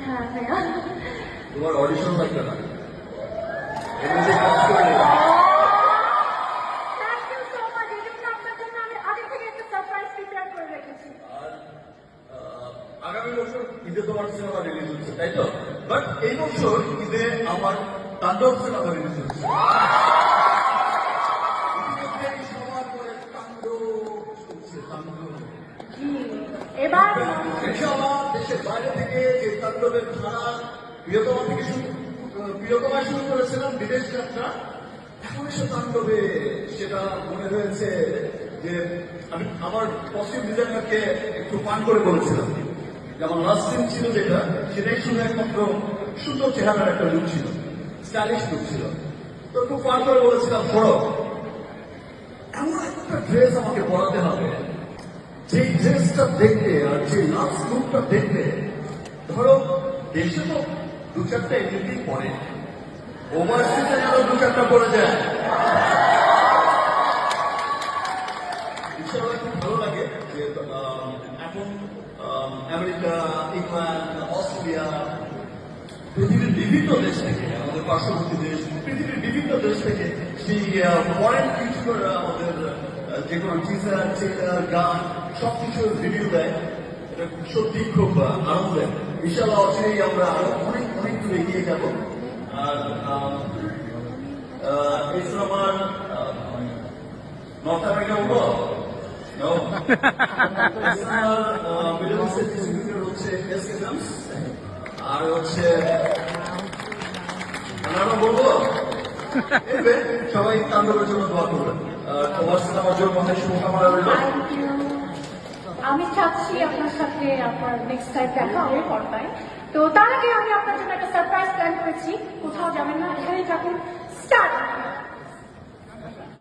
হ্যাঁ তোমার অডিশন লাগবে না এমনি যে কাজ করে Thank you so much. এই জন্য আপনার জন্য আমি আগে থেকে একটা সারপ্রাইজ প্রিপেয়ার করে রেখেছি আর আহ, আগামী বছর ঈদে তোমার সিনেমা রিলিজ হচ্ছে তাই তো? বাট এই বছর ঈদে আমার তাণ্ডব সিনেমা রিলিজ হচ্ছে। এবার দেশের বাইরে থেকে যে তাণ্ডবের ধারা প্রিয়তমা থেকে শুরু প্রিয়তমা শুরু করেছিলাম বিদেশ যাত্রা এখন এসে তাণ্ডবে সেটা মনে হয়েছে যে আমি আমার পশ্চিম ডিজাইনারকে একটু পান করে বলেছিলাম। যে আমার লাস্ট সিন ছিল যেটা, সেটাই শুধু একমাত্র সুন্দর চেহারার একটা লুক ছিল স্টাইলিশ লুক ছিল। তো একটু পান করে বলেছিলাম পড়ো এমন একটা ড্রেস আমাকে পরাতে হবে যে ড্রেসটা দেখবে আর যে লাস্ট লুকটা দেখবে ধরো দেশে তো দু চারটা এমনিতেই পরে ওভারসিজে যেন দু চারটা পড়ে যায় ইনশাআল্লাহ খুব ভালো লাগে যে আম, এখন আম, আমেরিকা ইংল্যান্ড অস্ট্রেলিয়া পৃথিবীর বিভিন্ন দেশ থেকে আমাদের পার্শ্ববর্তী দেশ পৃথিবীর বিভিন্ন দেশ থেকে সেই ফরেন ইউটিউবাররা আমাদের যে কোনো টিজার ট্রেলার গান সবকিছুর রিভিউ দেয়। এটা সত্যি খুব আহ, আনন্দ দেয় ইনশাআল্লাহ অচিরেই আমরা আরও অনেক অনেক দূর এগিয়ে যাব। আর আম, আহ, এই সিনেমার নর্থ আমেরিকা আমি চাচ্ছি আপনার সাথে আপনার নেক্সট টাইম দেখা হবে পর্দায়। তো তার আগে আমি আপনার জন্য একটা সারপ্রাইজ প্ল্যান করেছি। কোথাও যাবেন না, এখানেই থাকুন। স্টার্ট